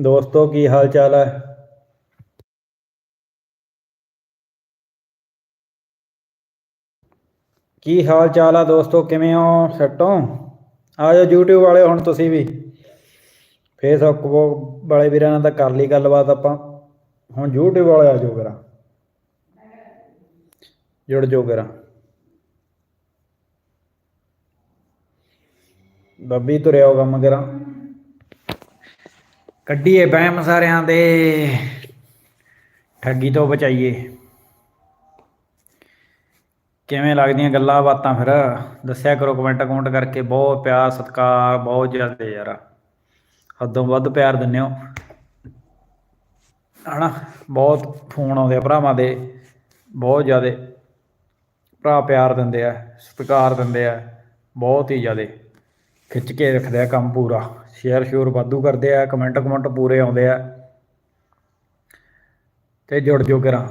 ਦੋਸਤੋ, ਕੀ ਹਾਲ ਚਾਲ ਹੈ? ਕੀ ਹਾਲ ਚਾਲ ਆ ਦੋਸਤੋ? ਕਿਵੇਂ ਹੋ? ਸੈੱਟ ਹੋ? ਆ ਜਾਓ YouTube ਵਾਲੇ, ਹੁਣ ਤੁਸੀਂ ਵੀ। ਫੇਸਬੁੱਕ ਵਾਲੇ ਵੀਰਾਂ ਨਾਲ ਤਾਂ ਕਰ ਲਈ ਗੱਲਬਾਤ ਆਪਾਂ। ਹੁਣ YouTube ਵਾਲੇ ਆ ਜਾਓ ਕਰਾਂ ਜੁੜ ਜਾਓ ਕਰਾਂ ਬੱਬੀ ਤੁਰਿਆ ਹੋ ਕੰਮ ਕਰਾਂ। ਕੱਢੀਏ ਬਹਿਮ ਸਾਰਿਆਂ ਦੇ। ਠੱਗੀ ਤੋਂ ਬਚਾਈਏ। ਕਿਵੇਂ ਲੱਗਦੀਆਂ ਗੱਲਾਂ ਬਾਤਾਂ ਫਿਰ? ਦੱਸਿਆ ਕਰੋ ਕਮੈਂਟ ਕਮੈਂਟ ਕਰਕੇ। ਬਹੁਤ ਪਿਆਰ, ਸਤਿਕਾਰ, ਬਹੁਤ ਜ਼ਿਆਦਾ ਯਾਰ। ਹੱਦੋਂ ਵੱਧ ਪਿਆਰ ਦਿੰਦੇ ਹੋ। ਹਨਾ? ਬਹੁਤ ਫੋਨ ਆਉਂਦੇ ਆ ਭਰਾਵਾਂ ਦੇ। ਬਹੁਤ ਜ਼ਿਆਦਾ ਭਰਾ ਪਿਆਰ ਦਿੰਦੇ ਆ, ਸਤਿਕਾਰ ਦਿੰਦੇ ਆ। ਬਹੁਤ ਹੀ ਜ਼ਿਆਦਾ ਖਿੱਚ ਕੇ ਰੱਖਦੇ ਆ ਕੰਮ ਪੂਰਾ। ਸ਼ੇਅਰ ਸ਼ੂਰ ਵਾਧੂ ਕਰਦੇ ਆ ਕਮੈਂਟ ਕਮੈਂਟ ਪੂਰੇ ਆਉਂਦੇ ਆ। ਤੇ ਜੁੜ ਜੋ ਕਰਾਂ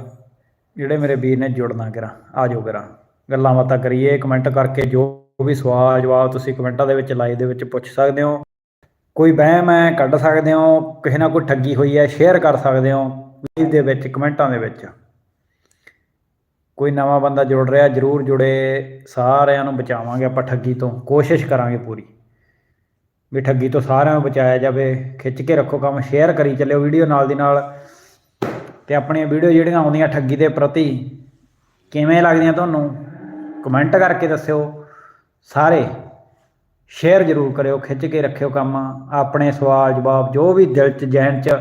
ਜਿਹੜੇ ਮੇਰੇ ਵੀਰ ਨੇ ਜੁੜਨਾ ਕਰਾਂ ਆ ਜਾਓ ਕਰਾਂ ਗੱਲਾਂ ਬਾਤਾਂ ਕਰੀਏ ਕਮੈਂਟ ਕਰਕੇ ਜੋ ਵੀ ਸਵਾਲ ਜਵਾਬ ਤੁਸੀਂ ਕਮੈਂਟਾਂ ਦੇ ਵਿੱਚ ਲਾਈਵ ਦੇ ਵਿੱਚ ਪੁੱਛ ਸਕਦੇ ਹੋ। ਕੋਈ ਵਹਿਮ ਹੈ, ਕੱਢ ਸਕਦੇ ਹੋ। ਕਿਸੇ ਨਾ ਕੋਈ ਠੱਗੀ ਹੋਈ ਹੈ ਸ਼ੇਅਰ ਕਰ ਸਕਦੇ ਹੋ। ਲਾਈਵ ਦੇ ਵਿੱਚ, ਕਮੈਂਟਾਂ ਦੇ ਵਿੱਚ। ਕੋਈ ਨਵਾਂ ਬੰਦਾ ਜੁੜ ਰਿਹਾ, ਜਰੂਰ ਜੁੜੇ। ਸਾਰਿਆਂ ਨੂੰ ਬਚਾਵਾਂਗੇ ਆਪਾਂ ਠੱਗੀ ਤੋਂ। ਕੋਸ਼ਿਸ਼ ਕਰਾਂਗੇ ਪੂਰੀ। ਵੀ ਠੱਗੀ ਤੋਂ ਸਾਰਿਆਂ ਨੂੰ ਬਚਾਇਆ ਜਾਵੇ, ਖਿੱਚ ਕੇ ਰੱਖੋ ਕੰਮ ਸ਼ੇਅਰ ਕਰੀ ਚੱਲਿਓ ਵੀਡੀਓ ਨਾਲ ਦੀ ਨਾਲ। ਤੇ ਆਪਣੀਆਂ ਵੀਡੀਓ ਜਿਹੜੀਆਂ ਆਉਂਦੀਆਂ ਠੱਗੀ ਦੇ ਪ੍ਰਤੀ, ਕਿਵੇਂ ਲੱਗਦੀਆਂ ਤੁਹਾਨੂੰ? ਕਮੈਂਟ ਕਰਕੇ ਦੱਸਿਓ। ਸਾਰੇ ਸ਼ੇਅਰ ਜ਼ਰੂਰ ਕਰਿਓ, ਖਿੱਚ ਕੇ ਰੱਖਿਓ ਕੰਮ। ਆਪਣੇ ਸਵਾਲ ਜਵਾਬ, ਜੋ ਵੀ ਦਿਲ 'ਚ, ਜਹਿਨ 'ਚ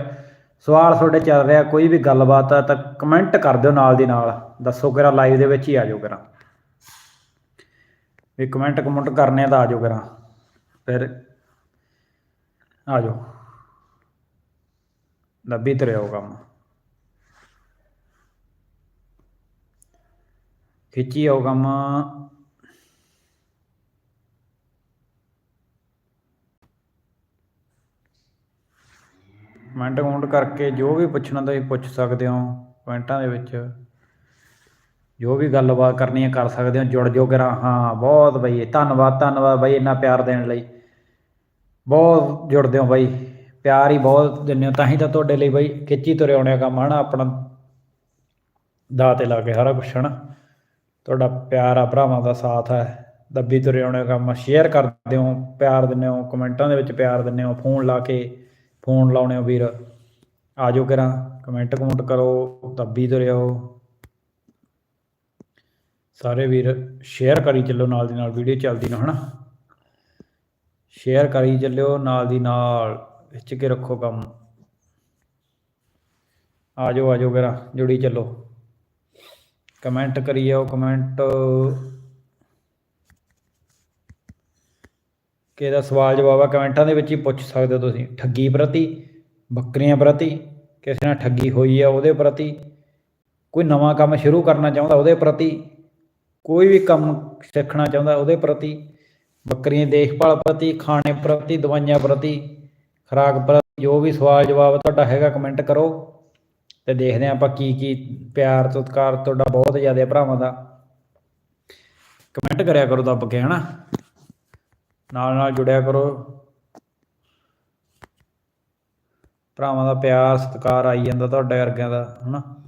ਸਵਾਲ ਤੁਹਾਡੇ ਚੱਲ ਰਿਹਾ, ਕੋਈ ਵੀ ਗੱਲਬਾਤ ਆ, ਤਾਂ ਕਮੈਂਟ ਕਰ ਦਿਓ ਨਾਲ ਦੀ ਨਾਲ। ਦੱਸੋ ਕਿਰਾ ਲਾਈਵ ਦੇ ਵਿੱਚ ਹੀ ਆ ਜਾਓ ਕਰਾਂ ਵੀ ਕਮੈਂਟ ਕਮੈਂਟ ਕਰਨੇ ਤਾਂ ਆ ਜਾਓ ਕਰਾਂ ਫਿਰ ਆ ਜਾਓ। ਲੱਭੀ ਤਰਿਓ ਕੰਮ। ਖਿੱਚੀ ਆਓ ਕੰਮ। ਕਮੈਂਟ ਕਮੈਂਟ ਕਰਕੇ ਜੋ ਵੀ ਪੁੱਛਣਾ ਤੁਸੀਂ ਪੁੱਛ ਸਕਦੇ ਹੋ ਕਮੈਂਟਾਂ ਦੇ ਵਿੱਚ। ਜੋ ਵੀ ਗੱਲਬਾਤ ਕਰਨੀ ਹੈ ਕਰ ਸਕਦੇ ਹੋ। ਜੁੜ ਜੋ ਕਰਾਂ ਹਾਂ, ਬਹੁਤ ਬਈ। ਧੰਨਵਾਦ ਧੰਨਵਾਦ ਬਈ ਇੰਨਾ ਪਿਆਰ ਦੇਣ ਲਈ। ਬਹੁਤ ਜੁੜਦੇ ਹੋ ਬਾਈ, ਪਿਆਰ ਹੀ ਬਹੁਤ ਦਿੰਦੇ ਹੋ, ਤਾਂ ਹੀ ਤਾਂ ਤੁਹਾਡੇ ਲਈ ਬਾਈ ਖਿੱਚੀ ਤੁਰੇ ਆਉਣੇ ਕੰਮ, ਹਨਾ, ਆਪਣਾ ਦਾ ਤੇ ਲਾ ਕੇ ਸਾਰਾ ਕੁਛ, ਹਨਾ। ਤੁਹਾਡਾ ਪਿਆਰ ਆ, ਭਰਾਵਾਂ ਦਾ ਸਾਥ ਹੈ ਦੱਬੀ ਤੁਰੇ ਆਉਣੇ ਕੰਮ ਸ਼ੇਅਰ ਕਰਦੇ ਹੋ, ਪਿਆਰ ਦਿੰਦੇ ਹੋ, ਕਮੈਂਟਾਂ ਦੇ ਵਿੱਚ ਪਿਆਰ ਦਿੰਦੇ ਹੋ, ਫੋਨ ਲਾ ਕੇ ਫੋਨ ਲਾਉਣੇ ਹੋ ਵੀਰ। ਆ ਜਾਓ ਕਰਾਂ, ਕਮੈਂਟ ਕਮੈਂਟ ਕਰੋ, ਦੱਬੀ ਤੁਰੇ ਆਓ। ਸਾਰੇ ਵੀਰ ਸ਼ੇਅਰ ਕਰੀ ਚੱਲੋ ਨਾਲ ਦੀ ਨਾਲ, ਵੀਡੀਓ ਚੱਲਦੀ ਨਾ, ਹਨਾ। ਸ਼ੇਅਰ ਕਰੀ ਚੱਲਿਓ ਨਾਲ ਦੀ ਨਾਲ ਖਿੱਚ ਕੇ ਰੱਖੋ ਕੰਮ। ਆ ਜਾਓ ਆ ਜਾਓ ਕਰਾਂ ਜੁੜੀ ਚੱਲੋ। ਕਮੈਂਟ ਕਰੀ ਜਾਓ ਕਮੈਂਟ। ਕਿਹਦਾ ਸਵਾਲ ਜਵਾਬ ਆ, ਕਮੈਂਟਾਂ ਦੇ ਵਿੱਚ ਹੀ ਪੁੱਛ ਸਕਦੇ ਹੋ ਤੁਸੀਂ। ਠੱਗੀ ਪ੍ਰਤੀ, ਬੱਕਰੀਆਂ ਪ੍ਰਤੀ, ਕਿਸੇ ਨਾਲ ਠੱਗੀ ਹੋਈ ਆ ਉਹਦੇ ਪ੍ਰਤੀ। ਕੋਈ ਨਵਾਂ ਕੰਮ ਸ਼ੁਰੂ ਕਰਨਾ ਚਾਹੁੰਦਾ ਉਹਦੇ ਪ੍ਰਤੀ। ਕੋਈ ਵੀ ਕੰਮ ਸਿੱਖਣਾ ਚਾਹੁੰਦਾ ਉਹਦੇ ਪ੍ਰਤੀ। ਬੱਕਰੀਆਂ ਦੇਖਭਾਲ ਪ੍ਰਤੀ, ਖਾਣੇ ਪ੍ਰਤੀ, ਦਵਾਈਆਂ ਪ੍ਰਤੀ, ਖੁਰਾਕ ਪ੍ਰਤੀ, ਜੋ ਵੀ ਸਵਾਲ ਜਵਾਬ ਤੁਹਾਡਾ ਹੈਗਾ ਕਮੈਂਟ ਕਰੋ ਤੇ ਦੇਖਦੇ ਹਾਂ ਆਪਾਂ ਕੀ ਕੀ ਪਿਆਰ ਸਤਿਕਾਰ ਤੁਹਾਡਾ ਬਹੁਤ ਜ਼ਿਆਦਾ ਭਰਾਵਾਂ ਦਾ। ਕਮੈਂਟ ਕਰਿਆ ਕਰੋ ਦੱਬ ਕੇ, ਹਨਾ? ਨਾਲ ਨਾਲ ਜੁੜਿਆ ਕਰੋ। ਭਰਾਵਾਂ ਦਾ ਪਿਆਰ, ਸਤਿਕਾਰ ਆਈ ਜਾਂਦਾ ਤੁਹਾਡੇ ਵਰਗਿਆਂ ਦਾ, ਹਨਾ?